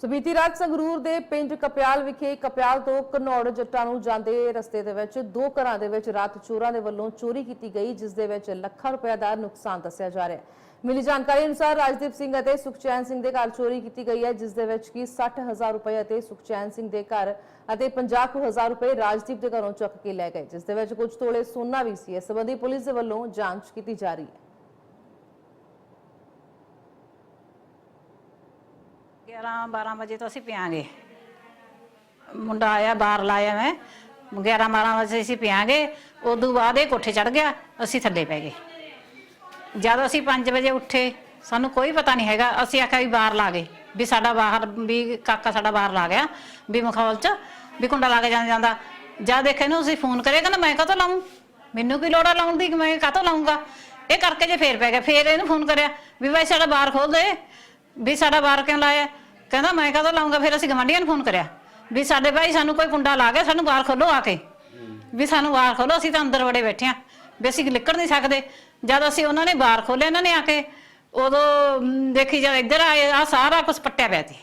ਸਬੀਤੀ ਬੀਤੀ ਰਾਤ ਸੰਗਰੂਰ ਦੇ ਪਿੰਡ ਕਪਿਆਲ ਵਿਖੇ ਕਪਿਆਲ ਤੋਂ ਕਨੌੜ ਜੱਟਾਂ ਨੂੰ ਜਾਂਦੇ ਰਸਤੇ ਦੇ ਵਿੱਚ ਦੋ ਘਰਾਂ ਦੇ ਵਿੱਚ ਰਾਤ ਚੋਰਾਂ ਦੇ ਵੱਲੋਂ ਚੋਰੀ ਕੀਤੀ ਗਈ, ਜਿਸ ਦੇ ਵਿੱਚ ਲੱਖਾਂ ਰੁਪਏ ਦਾ ਨੁਕਸਾਨ ਦੱਸਿਆ ਜਾ ਰਿਹਾ ਹੈ। ਮਿਲੀ ਜਾਣਕਾਰੀ ਅਨੁਸਾਰ ਰਾਜਦੀਪ ਸਿੰਘ ਅਤੇ ਸੁਖਚੈਨ ਸਿੰਘ ਦੇ ਘਰ ਚੋਰੀ ਕੀਤੀ ਗਈ ਹੈ, ਜਿਸ ਦੇ ਵਿੱਚ ਕੀ 60000 ਰੁਪਏ ਅਤੇ ਸੁਖਚੈਨ ਸਿੰਘ ਦੇ ਘਰ ਅਤੇ 50000 ਰੁਪਏ ਰਾਜਦੀਪ ਦੇ ਘਰੋਂ ਚੁੱਕ ਕੇ ਲੈ ਗਏ, ਜਿਸ ਦੇ ਵਿੱਚ ਕੁਝ ਤੋਲੇ ਸੋਨਾ ਵੀ ਸੀ। ਇਸ ਸੰਬੰਧੀ ਪੁਲਿਸ ਦੇ ਵੱਲੋਂ ਜਾਂਚ ਕੀਤੀ ਜਾ ਰਹੀ ਹੈ। 11 12 ਵਜੇ ਤੋਂ ਅਸੀਂ ਪਿਆਂਗੇ। ਮੁੰਡਾ ਆਇਆ, ਬਾਹਰ ਲਾਇਆ ਮੈਂ। 11 12 ਵਜੇ ਅਸੀਂ ਪਿਆਂਗੇ। ਉਦੋਂ ਬਾਅਦ ਇਹ ਕੋਠੇ ਚੜ ਗਿਆ, ਅਸੀਂ ਥੱਲੇ ਪੈ ਗਏ। ਜਦ ਅਸੀਂ 5 ਵਜੇ ਉੱਠੇ, ਸਾਨੂੰ ਕੋਈ ਪਤਾ ਨਹੀਂ ਹੈਗਾ। ਅਸੀਂ ਆਖਿਆ ਵੀ ਬਾਹਰ ਲਾ ਗਏ। ਵੀ ਸਾਡਾ ਬਾਹਰ, ਵੀ ਕਾਕਾ ਸਾਡਾ ਬਾਹਰ ਲਾ ਗਿਆ, ਵੀ ਮਖੌਲ ਚ, ਵੀ ਕੁੰਡਾ ਲਾ ਕੇ ਜਾਂਦਾ ਜਾਂਦਾ। ਜਦ ਦੇਖਿਆ ਇਹਨੂੰ ਅਸੀਂ ਫੋਨ ਕਰਿਆ, ਕਹਿੰਦਾ ਮੈਂ ਕਾਹਤੋਂ ਲਾਉਂ ਮੈਨੂੰ ਕੀ ਲੋੜ ਆ ਲਾਉਣ ਦੀ, ਮੈਂ ਕਾਹਤੋਂ ਲਾਉਂਗਾ ਇਹ ਕਰਕੇ ਜੇ ਫੇਰ ਪੈ ਗਿਆ। ਫੇਰ ਇਹਨੂੰ ਫੋਨ ਕਰਿਆ, ਵੀ ਭਾਈ ਸਾਡਾ ਬਾਹਰ ਖੋਲ ਦੇ। ਵੀ ਸਾਡਾ ਬਾਹਰ ਕਿਉਂ ਲਾਇਆ? ਕਹਿੰਦਾ, ਮੈਂ ਕਦੋਂ ਲਾਉਂਗਾ? ਫਿਰ ਅਸੀਂ ਗਵਾਂਢੀਆਂ ਨੂੰ ਫੋਨ ਕਰਿਆ। ਵੀ ਸਾਡੇ ਭਾਈ ਸਾਨੂੰ ਕੋਈ ਕੁੰਡਾ ਲਾ ਗਿਆ, ਸਾਨੂੰ ਬਾਹਰ ਖੋਲੋ ਆ ਕੇ। ਵੀ ਸਾਨੂੰ ਬਾਹਰ ਖੋਲੋ, ਅਸੀਂ ਤਾਂ ਅੰਦਰ ਵੜੇ ਬੈਠੇ ਆ ਵੀ ਅਸੀਂ ਨਿਕਲ ਨਹੀਂ ਸਕਦੇ। ਜਦ ਅਸੀਂ ਉਹਨਾਂ ਨੇ ਬਾਹਰ ਖੋਲੇ ਇਹਨਾਂ ਨੇ ਆ ਕੇ, ਉਦੋਂ ਦੇਖੀ ਜਦ ਇੱਧਰ ਆਏ ਆ ਸਾਰਾ ਕੁਝ ਪੱਟਿਆ ਪਿਆ ਸੀ।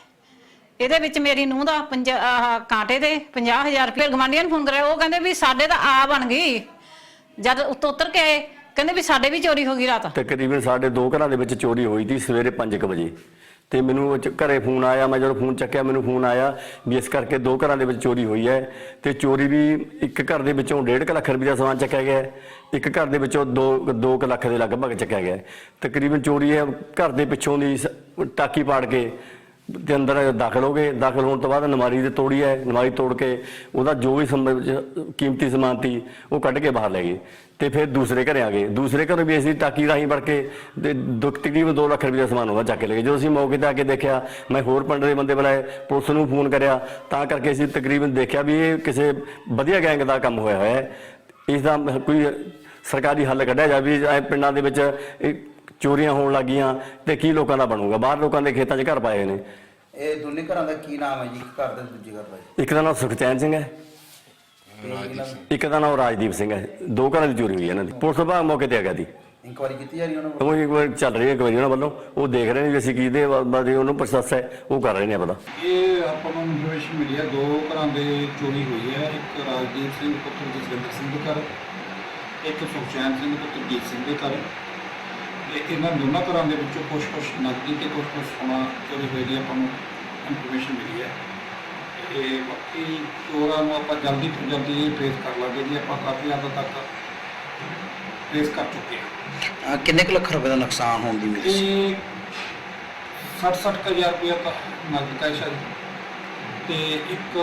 ਇਹਦੇ ਵਿੱਚ ਮੇਰੀ ਨੂੰਹ ਦਾ ਪੰਜ, ਆਹ ਕਾਂਟੇ ਤੇ 50000 ਰੁਪਏ ਗਵਾਂਢੀਆਂ ਨੂੰ ਫੋਨ ਕਰਿਆ। ਉਹ ਕਹਿੰਦੇ ਵੀ ਸਾਡੇ ਤਾਂ ਆ ਬਣ ਗਈ। ਜਦ ਉੱਤੋਂ ਉਤਰ ਕੇ ਆਏ, ਕਹਿੰਦੇ ਵੀ ਸਾਡੇ ਵੀ ਚੋਰੀ ਹੋ ਗਈ ਰਾਤ। ਤਕਰੀਬਨ ਸਾਡੇ ਦੋ ਘਰਾਂ ਦੇ ਵਿੱਚ ਚੋਰੀ ਹੋਈ ਸੀ, ਸਵੇਰੇ 5:00 ਵਜੇ। ਤੇ ਮੈਨੂੰ ਉਹ 'ਚ ਘਰੇ ਫੋਨ ਆਇਆ ਮੈਂ ਜਦੋਂ ਫੋਨ ਚੱਕਿਆ ਮੈਨੂੰ ਫੋਨ ਆਇਆ ਵੀ ਇਸ ਕਰਕੇ ਦੋ ਘਰਾਂ ਦੇ ਵਿੱਚ ਚੋਰੀ ਹੋਈ ਹੈ ਤੇ ਚੋਰੀ ਵੀ ਇੱਕ ਘਰ ਦੇ ਵਿੱਚੋਂ 1.5 ਲੱਖ ਰੁਪਏ ਦਾ ਸਮਾਨ ਚੱਕਿਆ ਗਿਆ ਹੈ, ਇੱਕ ਘਰ ਦੇ ਵਿੱਚੋਂ 2 2 ਲੱਖ ਦੇ ਲਗਭਗ ਚੱਕਿਆ ਗਿਆ ਹੈ। ਤਕਰੀਬਨ ਚੋਰੀ ਹੈ ਘਰ ਦੇ ਪਿੱਛੋਂ ਦੀ ਸ- ਟਾਕੀ ਪਾੜ ਕੇ ਦੇ ਅੰਦਰ ਦਾਖਲ ਹੋ ਗਏ। ਦਾਖਲ ਹੋਣ ਤੋਂ ਬਾਅਦ ਨਮਾਰੀ ਦੇ ਤੋੜੀ ਹੈ। ਨਮਾਰੀ ਤੋੜ ਕੇ ਉਹਦਾ ਜੋ ਵੀ ਸਮ- ਕੀਮਤੀ ਸਮਾਨ ਸੀ, ਉਹ ਕੱਢ ਕੇ ਬਾਹਰ ਲੈ ਗਏ ਤੇ ਫਿਰ ਦੂਸਰੇ ਘਰੇ ਆ ਗਏ। ਦੂਸਰੇ ਘਰ ਵੀ ਅਸੀਂ ਟਾਕੀ ਰਾਹੀਂ ਵੜ ਕੇ ਤੇ ਦੋ- ਤਕਰੀਬਨ 2 ਲੱਖ ਰੁਪਏ ਦਾ ਸਮਾਨ ਉਹਦਾ ਚੱਕ ਕੇ ਲੈ ਗਏ। ਜਦੋਂ ਅਸੀਂ ਮੌਕੇ ਤੇ ਆ ਕੇ ਦੇਖਿਆ, ਮੈਂ ਹੋਰ ਪਿੰਡ ਦੇ ਬੰਦੇ ਬੁਲਾਏ, ਪੁਲਿਸ ਨੂੰ ਫੋਨ ਕਰਿਆ, ਤਾਂ ਕਰਕੇ ਅਸੀਂ ਤਕਰੀਬਨ ਦੇਖਿਆ ਵੀ ਇਹ ਕਿਸੇ ਵਧੀਆ ਗੈਂਗ ਦਾ ਕੰਮ ਹੋਇਆ ਹੋਇਆ ਹੈ। ਇਸ ਦਾ ਕੋਈ ਸਰਕਾਰੀ ਹੱਲ ਕੱਢਿਆ ਜਾਵੇ ਵੀ ਪਿੰਡਾਂ ਦੇ ਵਿੱਚ ਇਹ ਚੋਰੀਆਂ ਹੋਣ ਲੱਗੀਆਂ ਤੇ ਕੀ ਲੋਕਾਂ ਦਾ ਬਣੂਗਾ? ਬਾਹਰ ਲੋਕਾਂ ਦੇ ਖੇਤਾਂ 'ਚ ਘਰ ਪਾਏ ਹੋਏ ਨੇ। ਇਹ ਦੋਨੇ ਘਰਾਂ ਦਾ ਕੀ ਨਾਮ ਹੈ ਜੀ? ਇੱਕ ਘਰ ਦਾ ਤੇ ਦੂਜੇ ਘਰ ਦਾ ਜੀ। ਇੱਕ ਦਾ ਨਾਮ ਸੁਖਚੈਨ ਸਿੰਘ ਹੈ। ਤੇ ਇਹਨਾਂ ਦੀ ਇੱਕ ਦਾ ਨਾਮ ਰਾਜਦੀਪ ਸਿੰਘ ਹੈ। ਦੋ ਘਰਾਂ ਦੀ ਚੋਰੀ ਹੋਈ ਹੈ ਇਹਨਾਂ ਦੀ। ਪੁਲਿਸ ਵਿਭਾਗ ਮੌਕੇ ਤੇ ਆ ਗਿਆ ਦੀ ਇਨਕੁਆਇਰੀ ਕੀਤੀ ਜਾ ਰਹੀ ਉਹਨਾਂ ਵੱਲੋਂ? ਉਹ ਇੱਕ ਵਾਰ ਚੱਲ ਰਹੀ ਹੈ ਇੱਕ ਵਾਰੀ ਉਹਨਾਂ ਵੱਲੋਂ। ਉਹ ਦੇਖ ਰਹੇ ਨੇ ਵੀ ਅਸੀਂ ਕਿਹਦੇ ਬਾਰੇ ਉਹਨੂੰ ਪ੍ਰੋਸੈਸ ਹੈ। ਉਹ ਕਰ ਰਹੇ ਨੇ ਪਤਾ ਇਹ ਆਪਾਂ ਨੂੰ ਇਨਫੋਰਮੇਸ਼ਨ ਮਿਲੀ ਹੈ। ਦੋ ਘਰਾਂ ਦੇ ਚੋਰੀ ਹੋਈ ਹੈ। ਇੱਕ ਰਾਜਦੀਪ ਸਿੰਘ ਪੁੱਤਰ ਜਸਵਿੰਦਰ ਸਿੰਘ ਦੇ ਘਰ। ਇੱਕ ਸੁਖਚੈਨ ਸਿੰਘ ਪੁੱਤਰ ਜੀਤ ਸਿੰਘ ਦੇ ਘਰ। ਤੇ ਇਹਨਾਂ ਦੋਨਾਂ ਘਰਾਂ ਦੇ ਵਿੱਚੋਂ ਕੁਝ ਕੁਝ ਨਕਦੀ ਤੇ ਕੁਝ ਕੁਝ ਸੋਨਾ ਚੋਰੀ ਹੋਈ ਦੀ ਆਪਾਂ ਨੂੰ ਇਨਫੋਰਮੇਸ਼ਨ ਮਿਲੀ ਹੈ। ਤੇ ਬਾਕੀ ਚੋਰਾਂ ਨੂੰ ਆਪਾਂ ਜਲਦੀ ਤੋਂ ਜਲਦੀ ਟ੍ਰੇਸ ਕਰ ਲਾਂਗੇ ਜੀ ਆਪਾਂ ਕਾਫੀ ਹੱਦ ਤੱਕ ਟ੍ਰੇਸ ਕਰ ਚੁੱਕੇ ਹਾਂ। ਕਿੰਨੇ ਕੁ ਲੱਖ ਰੁਪਏ ਦਾ ਨੁਕਸਾਨ ਹੋਣ ਦੀ ਉਮੀਦ ਸੀ? ਇਹ 60 ਹਜ਼ਾਰ ਰੁਪਏ ਤਾਂ ਨਗਦ ਕੈਸ਼ ਹੈ। ਤੇ ਇੱਕ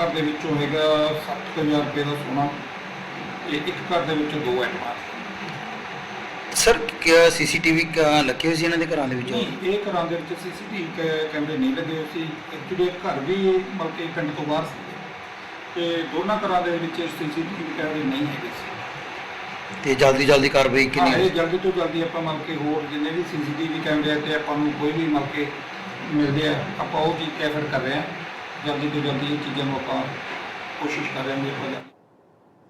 ਘਰ ਦੇ ਵਿੱਚੋਂ ਹੈਗਾ 7000 ਰੁਪਏ ਦਾ ਸੋਨਾ। ਤੇ ਇੱਕ ਘਰ ਦੇ ਵਿੱਚੋਂ ਦੋ ਐਟਮਾਂ ਸਰ ਸੀਸੀਟੀਵੀ ਲੱਗੇ ਹੋਏ ਸੀ ਇਹਨਾਂ ਦੇ ਘਰਾਂ ਦੇ ਵਿੱਚ? ਨਹੀਂ ਇਹ ਘਰਾਂ ਦੇ ਵਿੱਚ ਸੀਸੀਟੀਵੀ ਕੈਮਰੇ ਨਹੀਂ ਲੱਗੇ ਹੋਏ ਸੀ। ਐਕਚੁਅਲੀ ਘਰ ਵੀ ਮਤਲਬ ਕਿ ਪਿੰਡ ਤੋਂ ਬਾਹਰ ਸੀ। ਤੇ ਦੋਨਾਂ ਘਰਾਂ ਦੇ ਵਿੱਚ ਸੀਸੀਟੀਵੀ ਕੈਮਰੇ ਨਹੀਂ ਹੈਗੇ ਸੀ। ਤੇ ਜਲਦੀ ਜਲਦੀ ਕਾਰਵਾਈ ਹਾਂ, ਇਹ ਜਲਦੀ ਤੋਂ ਜਲਦੀ ਆਪਾਂ ਮਤਲਬ ਕਿ ਹੋਰ ਜਿੰਨੇ ਵੀ ਸੀਸੀਟੀਵੀ ਕੈਮਰੇ ਆ ਤੇ ਆਪਾਂ ਨੂੰ ਕੋਈ ਵੀ ਮਤਲਬ ਕਿ ਮਿਲਦੇ ਆ ਆਪਾਂ ਉਹ ਚੀਜ਼ ਕੈਪਚਰ ਕਰ ਰਹੇ ਆ। ਜਲਦੀ ਤੋਂ ਜਲਦੀ ਇਹ ਚੀਜ਼ਾਂ ਨੂੰ ਆਪਾਂ ਕੋਸ਼ਿਸ਼ ਕਰ ਰਹੇ ਹਾਂ ਵੀ ਆਪਾਂ